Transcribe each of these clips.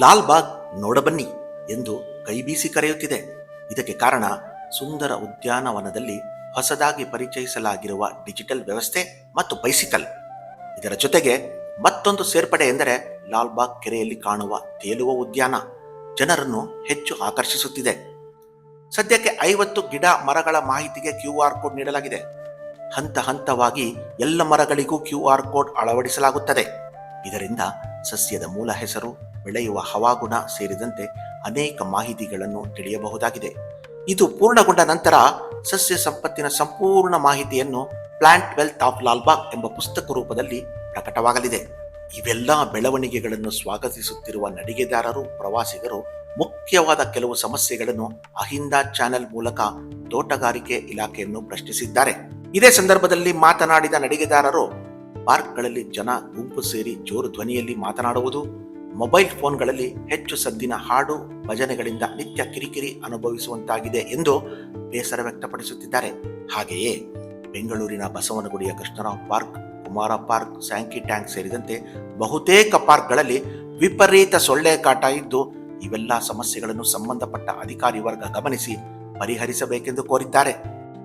ಲಾಲ್ ಬಾಗ್ ನೋಡಬನ್ನಿ ಎಂದು ಕೈಬೀಸಿ ಕರೆಯುತ್ತಿದೆ. ಇದಕ್ಕೆ ಕಾರಣ ಸುಂದರ ಉದ್ಯಾನವನದಲ್ಲಿ ಹೊಸದಾಗಿ ಪರಿಚಯಿಸಲಾಗಿರುವ ಡಿಜಿಟಲ್ ವ್ಯವಸ್ಥೆ ಮತ್ತು ಬೈಸಿಕಲ್. ಇದರ ಜೊತೆಗೆ ಮತ್ತೊಂದು ಸೇರ್ಪಡೆ ಎಂದರೆ ಲಾಲ್ಬಾಗ್ ಕೆರೆಯಲ್ಲಿ ಕಾಣುವ ತೇಲುವ ಉದ್ಯಾನ. ಜನರನ್ನು ಹೆಚ್ಚು ಆಕರ್ಷಿಸುತ್ತಿದೆ. ಸದ್ಯಕ್ಕೆ ಐವತ್ತು ಗಿಡ ಮರಗಳ ಮಾಹಿತಿಗೆ ಕ್ಯೂ ಆರ್ ಕೋಡ್ ನೀಡಲಾಗಿದೆ. ಹಂತ ಹಂತವಾಗಿ ಎಲ್ಲ ಮರಗಳಿಗೂ ಕ್ಯೂ ಆರ್ ಕೋಡ್ ಅಳವಡಿಸಲಾಗುತ್ತದೆ. ಇದರಿಂದ ಸಸ್ಯದ ಮೂಲ ಹೆಸರು ಬೆಳೆಯುವ ಹವಾಗುಣ ಸೇರಿದಂತೆ ಅನೇಕ ಮಾಹಿತಿಗಳನ್ನು ತಿಳಿಯಬಹುದಾಗಿದೆ. ಇದು ಪೂರ್ಣಗೊಂಡ ನಂತರ ಸಸ್ಯ ಸಂಪತ್ತಿನ ಸಂಪೂರ್ಣ ಮಾಹಿತಿಯನ್ನು ಪ್ಲಾಂಟ್ ವೆಲ್ತ್ ಆಫ್ ಲಾಲ್ಬಾಗ್ ಎಂಬ ಪುಸ್ತಕ ರೂಪದಲ್ಲಿ ಪ್ರಕಟವಾಗಲಿದೆ. ಇವೆಲ್ಲ ಬೆಳವಣಿಗೆಗಳನ್ನು ಸ್ವಾಗತಿಸುತ್ತಿರುವ ನಡಿಗೆದಾರರು, ಪ್ರವಾಸಿಗರು, ಮುಖ್ಯವಾದ ಕೆಲವು ಸಮಸ್ಯೆಗಳನ್ನು ಅಹಿಂದ ಚಾನೆಲ್ ಮೂಲಕ ತೋಟಗಾರಿಕೆ ಇಲಾಖೆಯನ್ನು ಪ್ರಶ್ನಿಸಿದ್ದಾರೆ. ಇದೇ ಸಂದರ್ಭದಲ್ಲಿ ಮಾತನಾಡಿದ ನಡಿಗೆದಾರರು, ಪಾರ್ಕ್ಗಳಲ್ಲಿ ಜನ ಗುಂಪು ಸೇರಿ ಜೋರು ಧ್ವನಿಯಲ್ಲಿ ಮಾತನಾಡುವುದು ಮೊಬೈಲ್ ಫೋನ್ಗಳಲ್ಲಿ ಹೆಚ್ಚು ಸದ್ದಿನ ಹಾಡು ಭಜನೆಗಳಿಂದ ನಿತ್ಯ ಕಿರಿಕಿರಿ ಅನುಭವಿಸುವಂತಾಗಿದೆ ಎಂದು ಬೇಸರ ವ್ಯಕ್ತಪಡಿಸುತ್ತಿದ್ದಾರೆ. ಹಾಗೆಯೇ ಬೆಂಗಳೂರಿನ ಬಸವನಗುಡಿಯ Krishna Rao park, Kumara park, Sankey tank ಸೇರಿದಂತೆ ಬಹುತೇಕ ಪಾರ್ಕ್ಗಳಲ್ಲಿ ವಿಪರೀತ ಸೊಳ್ಳೆ ಕಾಟ ಇದ್ದು, ಇವೆಲ್ಲ ಸಮಸ್ಯೆಗಳನ್ನು ಸಂಬಂಧಪಟ್ಟ ಅಧಿಕಾರಿ ವರ್ಗ ಗಮನಿಸಿ ಪರಿಹರಿಸಬೇಕೆಂದು ಕೋರಿದ್ದಾರೆ.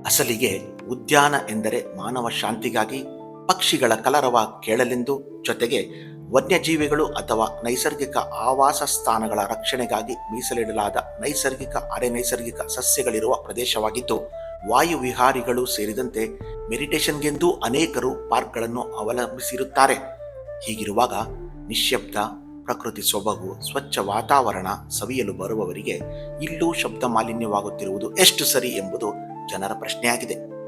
ಅಸಲಿಗೆ ಉದ್ಯಾನ ಎಂದರೆ ಮಾನವ ಶಾಂತಿಗಾಗಿ ಪಕ್ಷಿಗಳ ಕಲರವ ಕೇಳಲೆಂದು ಜೊತೆಗೆ ವನ್ಯಜೀವಿಗಳು ಅಥವಾ ನೈಸರ್ಗಿಕ ಆವಾಸ ಸ್ಥಾನಗಳ ರಕ್ಷಣೆಗಾಗಿ ಮೀಸಲಿಡಲಾದ ನೈಸರ್ಗಿಕ, ಅರೆ ನೈಸರ್ಗಿಕ ಸಸ್ಯಗಳಿರುವ ಪ್ರದೇಶವಾಗಿದ್ದು ವಾಯು ವಿಹಾರಿಗಳು ಸೇರಿದಂತೆ ಮೆಡಿಟೇಷನ್ಗೆಂದೂ ಅನೇಕರು ಪಾರ್ಕ್ಗಳನ್ನು ಅವಲಂಬಿಸಿರುತ್ತಾರೆ. ಹೀಗಿರುವಾಗ ನಿಶ್ಶಬ್ದ ಪ್ರಕೃತಿ ಸೊಬಗು, ಸ್ವಚ್ಛ ವಾತಾವರಣ ಸವಿಯಲು ಬರುವವರಿಗೆ ಇಲ್ಲೂ ಶಬ್ದ ಮಾಲಿನ್ಯವಾಗುತ್ತಿರುವುದು ಎಷ್ಟು ಸರಿ ಎಂಬುದು ಜನರ ಪ್ರಶ್ನೆಯಾಗಿದೆ.